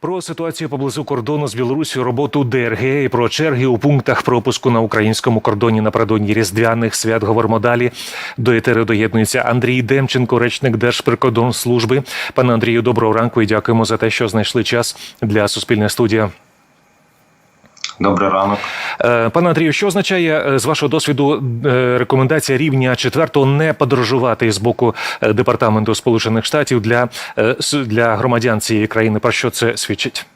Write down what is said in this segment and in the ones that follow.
Про ситуацію поблизу кордону з Білорусі, роботу ДРГ і про черги у пунктах пропуску на українському кордоні напередодні різдвяних свят говоримо далі. До етери доєднується Андрій Демченко, речник Держприкордонслужби. Пане Андрію, доброго ранку і дякуємо за те, що знайшли час для Суспільне студія. Добрий ранок. Е, Пане Андрію, що означає е, з вашого досвіду е, рекомендація рівня четвертого не подорожувати з боку департаменту Сполучених Штатів для, для громадян цієї країни? Про що це свідчить?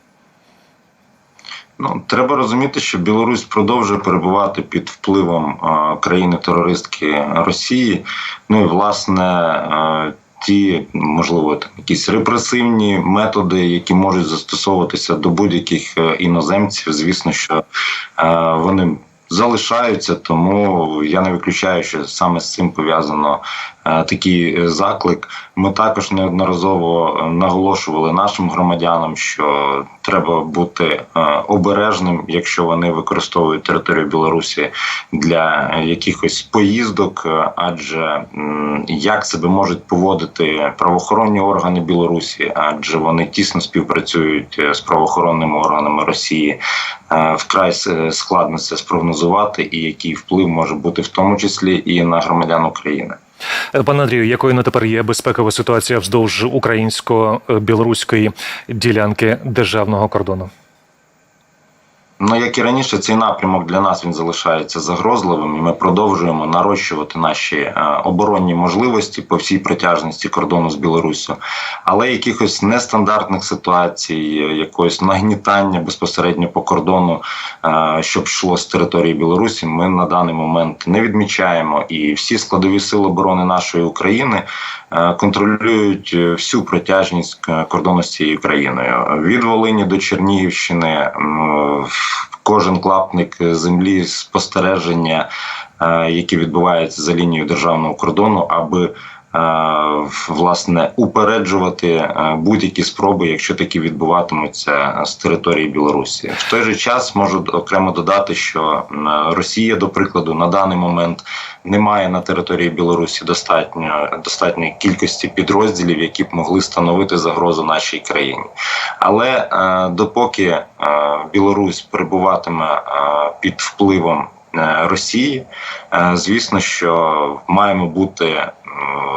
Ну треба розуміти, що Білорусь продовжує перебувати під впливом країни-терористки Росії. Ну і власне. Ті, можливо, там якісь репресивні методи, які можуть застосовуватися до будь-яких е, іноземців, звісно, що е, вони залишаються, тому я не виключаю, що саме з цим пов'язано е, такий е, заклик. Ми також неодноразово е, наголошували нашим громадянам, що треба бути обережним, якщо вони використовують територію Білорусі для якихось поїздок, адже як себе можуть поводити правоохоронні органи Білорусі, адже вони тісно співпрацюють з правоохоронними органами Росії. Вкрай складно це спрогнозувати, і який вплив може бути в тому числі і на громадян України. Пане Андрію, якою на тепер є безпекова ситуація вздовж українсько-білоруської ділянки державного кордону? Ну як і раніше, цей напрямок для нас він залишається загрозливим, і ми продовжуємо нарощувати наші е, оборонні можливості по всій протяжності кордону з Білоруссю. Але якихось нестандартних ситуацій, якогось нагнітання безпосередньо по кордону, е, щоб йшло з території Білорусі, ми на даний момент не відмічаємо. І всі складові сили оборони нашої України е, контролюють е, всю протяжність кордону з цією країною від Волині до Чернігівщини. Кожен клапник землі спостереження, е, які відбуваються за лінією державного кордону, аби власне упереджувати е, будь-які спроби, якщо такі відбуватимуться з території Білорусі. В той же час можу окремо додати, що Росія, до прикладу, на даний момент не має на території Білорусі достатньо достатньої кількості підрозділів, які б могли становити загрозу нашій країні. Але е, допоки е, Білорусь перебуватиме е, під впливом е, Росії, е, звісно, що маємо бути е,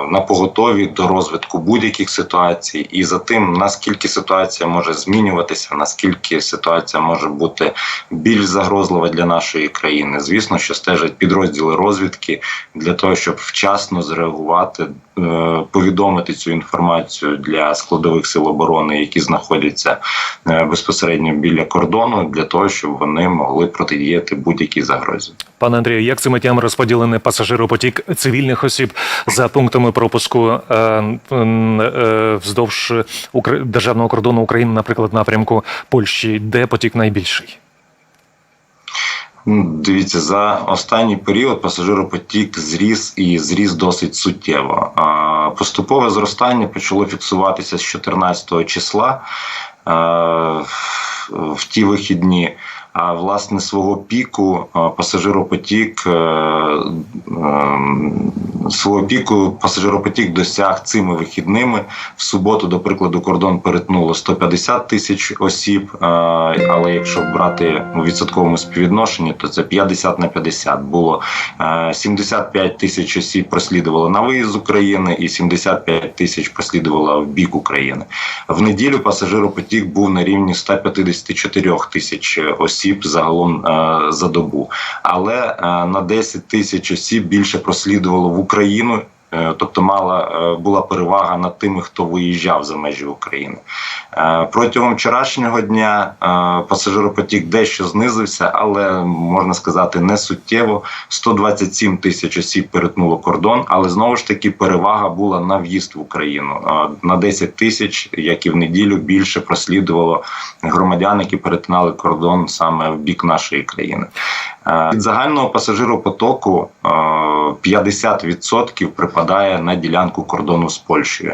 на поготові до розвитку будь-яких ситуацій, і за тим, наскільки ситуація може змінюватися, наскільки ситуація може бути більш загрозлива для нашої країни. Звісно, що стежать підрозділи розвідки для того, щоб вчасно зреагувати, е, повідомити цю інформацію для складових сил оборони, які знаходяться е, безпосередньо біля кордону, для того, щоб вони могли протидіяти будь-якій загрозі. Пане Андрію, як цими тями розподілений пасажиропотік цивільних осіб за пунктами пропуску е, е, вздовж державного кордону України, наприклад, напрямку Польщі, де потік найбільший? Дивіться, за останній період пасажиропотік зріс і зріс досить суттєво. Поступове зростання почало фіксуватися з 14 числа е, в ті вихідні. А власне свого піку пасажиропотік свого піку пасажиропотік досяг цими вихідними. В суботу, до прикладу, кордон перетнуло 150 тисяч осіб. е, Але якщо брати у відсотковому співвідношенні, то це 50 на 50. Було е, 75 тисяч осіб прослідувало на виїзд з України, і 75 тисяч прослідувало в бік України. В неділю пасажиропотік був на рівні 154 тисяч осіб загалом е, за добу. Але е, на 10 тисяч осіб більше прослідувало в Україну. е, Тобто мала е, була перевага над тими, хто виїжджав за межі України. Е, Протягом вчорашнього дня пасажиропотік дещо знизився, але можна сказати не суттєво. 127 тисяч осіб перетнуло кордон, але знову ж таки перевага була на в'їзд в Україну. На 10 тисяч, як і в неділю, більше прослідувало громадян, які перетинали кордон саме в бік нашої країни. Е, Від загального пасажиропотоку е, 50% припадає на ділянку кордону з Польщею.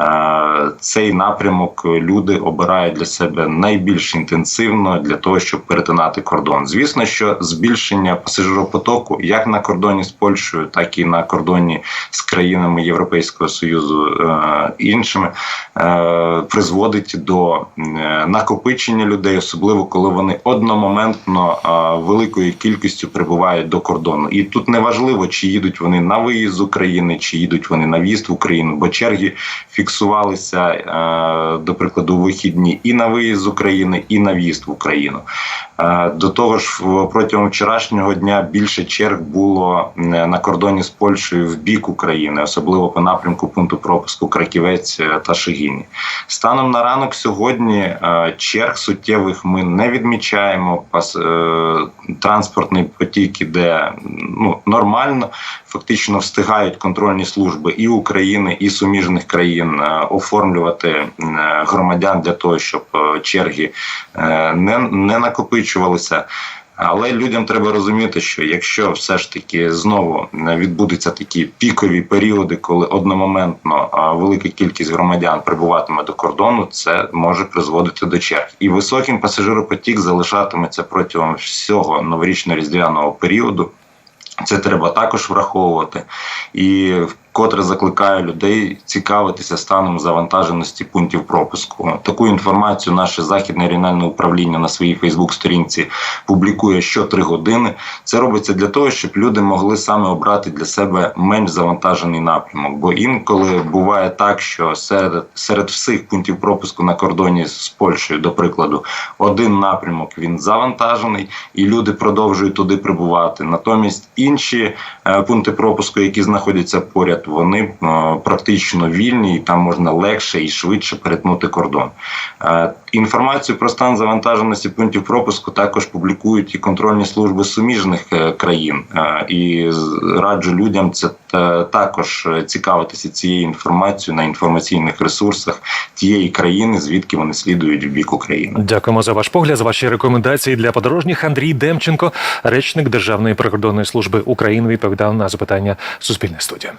Е, Цей напрямок люди обирають для себе найбільш інтенсивно для того, щоб перетинати кордон. Звісно, що збільшення пасажиропотоку як на кордоні з Польщею, так і на кордоні з країнами Європейського союзу е, іншими е, призводить до е, накопичення людей, особливо коли вони одномоментно е, великою кількістю прибувають до кордону. І тут не важливо, чи їдуть вони на виїзд з України, чи їдуть вони на в'їзд в Україну, бо черги фіксувалися, е, до прикладу, вихідні і на виїзд з України, і на в'їзд в Україну. Е, До того ж, протягом вчорашнього дня більше черг було е, на кордоні з Польщею в бік України, особливо по напрямку пункту пропуску Краківець та Шигіні. Станом на ранок сьогодні черг суттєвих ми не відмічаємо. Е, транспортний потік іде ну, нормально. Фактично встигають контрольні служби і України, і суміжних країн е, оформлювати е, громадян для того, щоб е, черги не, не накопичувалися. Але людям треба розуміти, що якщо все ж таки знову відбудуться такі пікові періоди, коли одномоментно велика кількість громадян прибуватиме до кордону, це може призводити до черг. І високим пасажиропотік залишатиметься протягом всього новорічно-різдвяного періоду. Це треба також враховувати. І вкотре закликаю людей цікавитися станом завантаженості пунктів пропуску. Таку інформацію наше західне регіональне управління на своїй Фейсбук-сторінці публікує що три години. Це робиться для того, щоб люди могли саме обрати для себе менш завантажений напрямок. Бо інколи буває так, що серед серед всіх пунктів пропуску на кордоні з Польщею, до прикладу, один напрямок він завантажений, і люди продовжують туди прибувати. Натомість інші е, пункти пропуску, які знаходяться поряд, вони е, практично вільні, і там можна легше і швидше перетнути кордон. Е, Інформацію про стан завантаженості пунктів пропуску також публікують і контрольні служби суміжних е, країн. І раджу людям це також цікавитися цією інформацією на інформаційних ресурсах тієї країни, звідки вони слідують в бік України. Дякуємо за ваш погляд, за ваші рекомендації для подорожніх. Андрій Демченко, речник Державної прикордонної служби України, відповідав на запитання Суспільне студія.